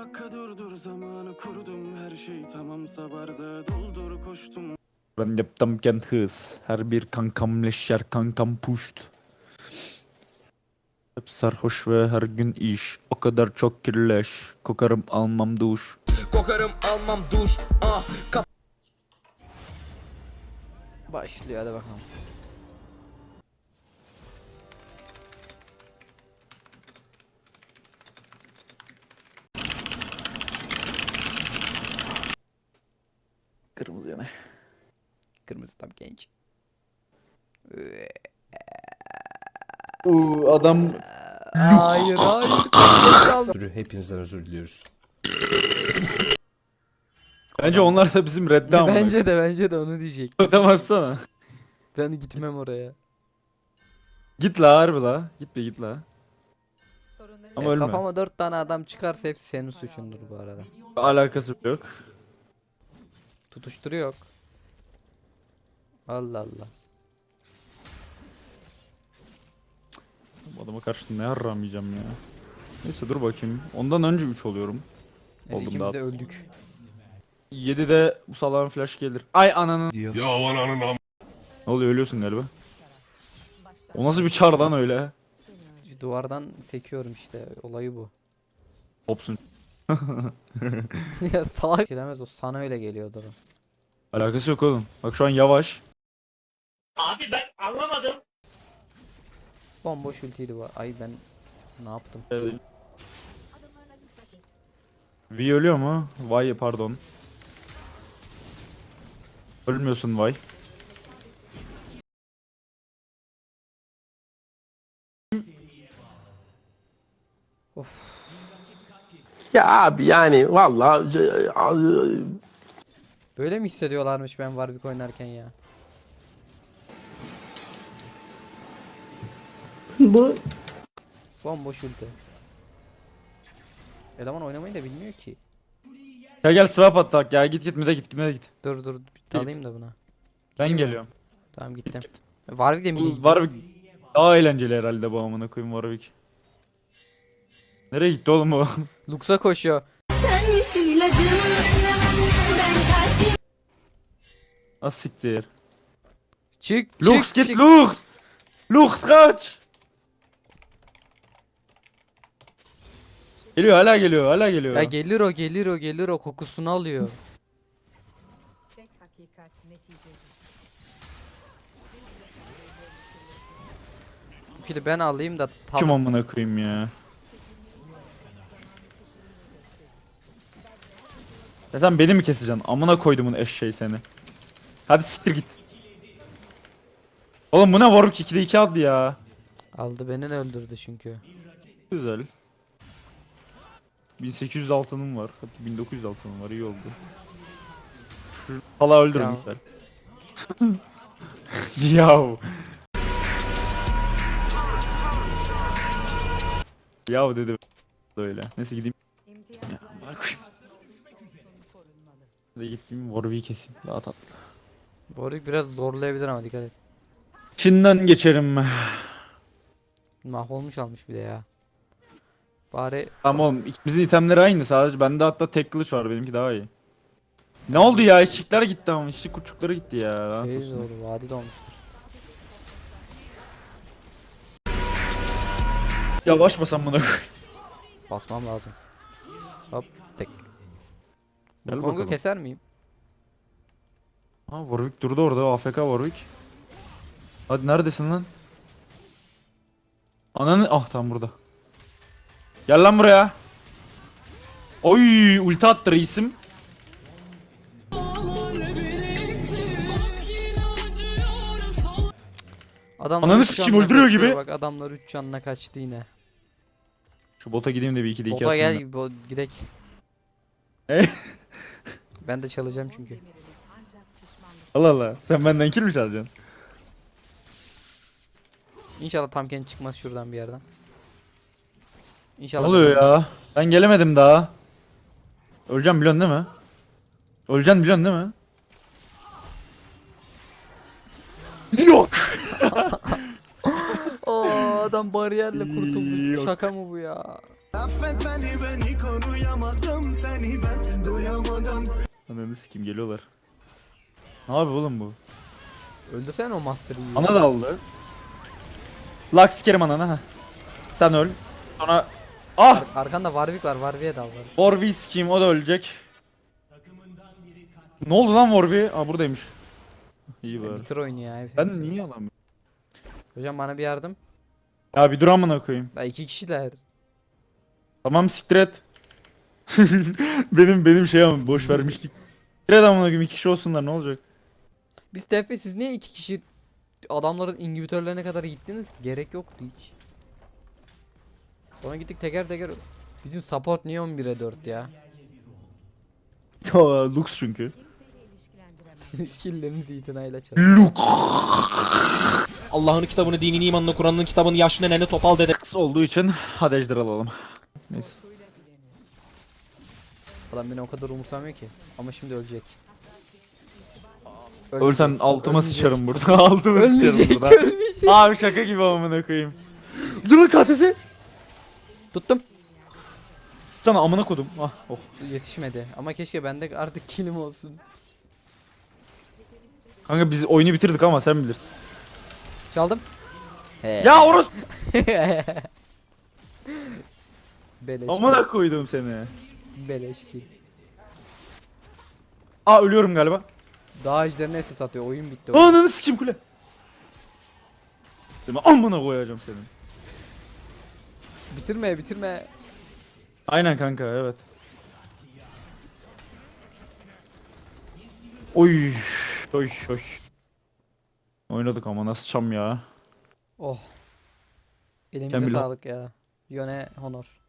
dakika durdur zamanı kurdum her şey tamamsa bardağı doldur koştum Ben yaptımken hız. Her bir kankam leşer kankam puşt. Hep sarhoş ve her gün iş. O kadar çok kirleş. Kokarım almam duş. Kokarım almam duş ah Başlıyor hadi bakalım. Tam genç. Uuu adam Hayır hayır. Sürü hepinizden özür diliyoruz. Bence onlar da bizim reddi ama. bence de bence de onu diyecek. Ötemezsene. Ben gitmem oraya. Git la harbi la. Git be git la. Ama Ya ölme. Kafama dört tane adam çıkarsa hepsi senin suçundur bu arada. Alakası yok. Tutuşturu yok. Allah Allah. Bu adama karşı ne yarramayacağım ya. Neyse dur bakayım. Ondan önce 3 oluyorum. Yani Oldum ikimiz daha. de öldük. 7'de bu salağın flash gelir. Ay ananın. Ya ananın am. Ne oluyor ölüyorsun galiba. O nasıl bir çar lan öyle? Duvardan sekiyorum işte. Olayı bu. Hopsun. ya salak. Gelemez o sana öyle geliyordur. o. Alakası yok oğlum. Bak şu an yavaş. Bomboş ultiydi bu. Ay ben ne yaptım? V ölüyor mu? Vay pardon. Ölmüyorsun vay. Ya abi yani vallahi Böyle mi hissediyorlarmış ben Warwick oynarken ya? Bu Bomboş ulti. Eleman oynamayı da bilmiyor ki. Gel gel swap attak ya git git mide git mide git. Dur dur bir dalayım da buna. Ben Gideyim mi? geliyorum. Tamam gittim. Warwick de mi Bu gidiyor? Warwick daha eğlenceli herhalde bu amına koyayım Warwick. Nereye gitti oğlum o? Lux'a koşuyor. Sen misin ilacım? Ben kalbim. Az siktir. Çık çık Lux git çık. Lux. Lux kaç. Geliyor hala geliyor hala geliyor. Ya gelir o gelir o gelir o kokusunu alıyor. Bu kili ben alayım da Kim tam amına koyayım ya. Ya sen beni mi keseceksin? Amına koydumun eşeği seni. Hadi siktir git. Oğlum bu ne Warwick 2'de 2 aldı ya. aldı beni de öldürdü çünkü. Güzel. 1800 altınım var. Hatta 1900 altınım var iyi oldu. Şu hala öldürün Ya. lütfen. Yav. Yav dedi böyle. Neyse gideyim. Ya. Hadi gideyim Warwick'i keseyim. Daha tatlı. Warwick biraz zorlayabilir ama dikkat et. Çin'den geçerim. Mahvolmuş almış bir de ya. Bari Tamam oğlum ikimizin itemleri aynı sadece bende hatta tek kılıç var benimki daha iyi. Ne oldu ya işçikler gitti ama işçik kurçukları gitti ya. şey olsun. zor vadi dolmuştur. Yavaş basam bunu. Basmam lazım. Hop tek. Gel Kongo bakalım. keser miyim? Ha Warwick durdu orada AFK Warwick. Hadi neredesin lan? Ananı ah tam burada. Gel lan buraya. Oy ulti attı reisim. Adamlar Ananı üç sikeyim, canla öldürüyor kaçıyor gibi. Bak adamlar 3 canına kaçtı yine. Şu bota gideyim de bir iki de iki Bota atayım. gel bo gidek. E? ben de çalacağım çünkü. Allah Allah. Sen benden kill mi çalacaksın? İnşallah tam kendi çıkmaz şuradan bir yerden. Ne İnşallah. oluyor ya? Ben gelemedim daha. Öleceğim biliyorsun değil mi? Öleceksin biliyorsun değil mi? Yok. Oo adam bariyerle kurtuldu. Yok. Şaka mı bu ya? Affet beni beni koruyamadım seni ben duyamadım Ananı sikim geliyorlar. Ne yapıyor oğlum bu? Öldürsene o Master'ı. Ana da aldı. Lux sikerim ananı ha. Sen öl. Sonra Ah! Arkanda Warwick var. Warwick'e dal var. Warwick sikeyim o da ölecek. Ne oldu lan Warwick? Aa buradaymış. İyi bari. Bitir oyunu ya. Ben niye alamıyorum? Hocam bana bir yardım. Ya bir dur amına koyayım. Ya iki kişiler. Tamam siktir et. benim benim şey ama boş vermiştik. Bir et amına koyayım iki kişi olsunlar ne olacak? Biz Tefe siz niye iki kişi adamların inhibitörlerine kadar gittiniz? Gerek yoktu hiç. Sonra gittik teker teker Bizim support niye 11'e 4 ya? Lux çünkü. Killerimizi itinayla çalıyor. Lux Allah'ın kitabını, dinini, imanını, Kur'an'ın kitabını, yaşlı neneni topal dede. olduğu için hadi ejder alalım. Neyse. Adam beni o kadar umursamıyor ki. Ama şimdi ölecek. Ölsen altıma ölmeyecek. sıçarım burada. altıma sıçarım Ölmeyecek, burada. ölmeyecek. Abi şaka gibi amına koyayım. Yılın kasesi. Tuttum. Sana amına kodum. Ah oh. Yetişmedi. Ama keşke bende artık kilim olsun. Kanka biz oyunu bitirdik ama sen bilirsin. Çaldım. He. Ya Orus Beleş. amına koydum seni. Beleş ki. Aa ölüyorum galiba. Daha ejderine SS atıyor. Oyun bitti. Ananı sikeyim kule. Amına koyacağım senin. Bitirme bitirme. Aynen kanka evet. Oy. Oy oy. Oynadık ama nasıl çam ya. Oh. Elimize bil- sağlık ya. Yöne honor.